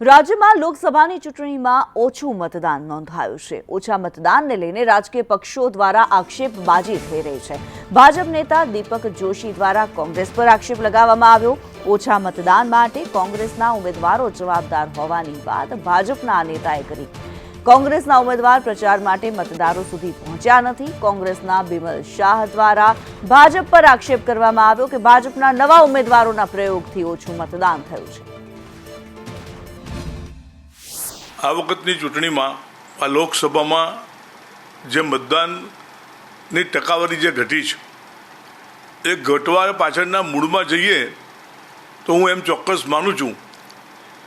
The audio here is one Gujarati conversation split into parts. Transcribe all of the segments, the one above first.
રાજ્યમાં લોકસભાની ચૂંટણીમાં ઓછું મતદાન નોંધાયું છે. ઓછા મતદાનને લઈને રાજકીય પક્ષો દ્વારા આક્ષેપબાજી થઈ રહી છે. ભાજપ નેતા દીપક જોશી દ્વારા કોંગ્રેસ પર આક્ષેપ લગાવવામાં આવ્યો. ઓછા મતદાન માટે કોંગ્રેસના ઉમેદવારો જવાબદાર હોવાની વાત ભાજપના નેતાએ કરી. કોંગ્રેસના ઉમેદવાર પ્રચાર માટે મતદારો સુધી પહોંચ્યા નથી. કોંગ્રેસના બિમલ શાહ દ્વારા ભાજપ પર આક્ષેપ કરવામાં આવ્યો કે ભાજપના નવા ઉમેદવારોના પ્રયોગથી ઓછું મતદાન થયું છે. આ વખતની ચૂંટણીમાં, આ લોકસભામાં જે મતદાનની ટકાવારી જે ઘટી છે, એ ઘટવા પાછળના મૂળમાં જઈએ તો હું એમ ચોક્કસ માનું છું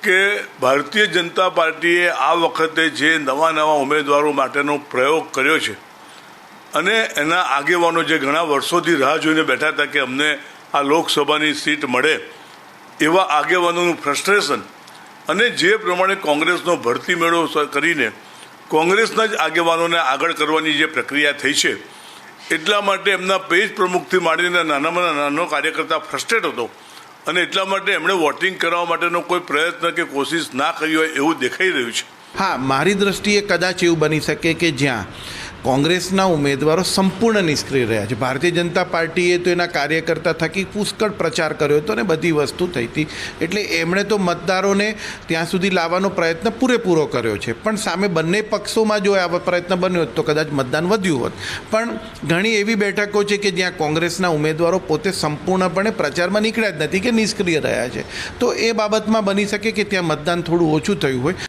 કે ભારતીય જનતા પાર્ટીએ આ વખતે જે નવા નવા ઉમેદવારો માટેનો પ્રયોગ કર્યો છે અને એના આગેવાનો જે ઘણા વર્ષોથી રાહ જોઈને બેઠા હતા કે અમને આ લોકસભાની સીટ મળે, એવા આગેવાનોનું ફ્રસ્ટ્રેશન અને જે પ્રમાણે કોંગ્રેસનો ભરતી મેળો કરીને કોંગ્રેસના જ આગેવાનોને આગળ કરવાની જે પ્રક્રિયા થઈ છે, એટલા માટે એમના પેજ પ્રમુખથી માંડીને નાનામાં નાનો કાર્યકર્તા ફ્રસ્ટ્રેટ હતો. અને એટલા માટે એમણે વોટિંગ કરાવવા માટેનો કોઈ પ્રયત્ન કે કોશિશ ના કરી હોય એવું દેખાઈ રહ્યું છે. હા, મારી દ્રષ્ટિએ કદાચ એવું બની શકે કે જ્યાં કોંગ્રેસના ઉમેદવારો સંપૂર્ણ નિષ્ક્રિય રહ્યા છે. ભારતીય જનતા પાર્ટીએ તો એના કાર્યકર્તા થકી પુષ્કળ પ્રચાર કર્યો હતો ને બધી વસ્તુ થઈ હતી. એટલે એમણે તો મતદારોને ત્યાં સુધી લાવવાનો પ્રયત્ન પૂરેપૂરો કર્યો છે. પણ સામે બંને પક્ષોમાં જો આ પ્રયત્ન બન્યો હોત તો કદાચ મતદાન વધ્યું હોત. પણ ઘણી એવી બેઠકો છે કે જ્યાં કોંગ્રેસના ઉમેદવારો પોતે સંપૂર્ણપણે પ્રચારમાં નીકળ્યા જ નથી કે નિષ્ક્રિય રહ્યા છે. તો એ બાબતમાં બની શકે કે ત્યાં મતદાન થોડું ઓછું થયું હોય.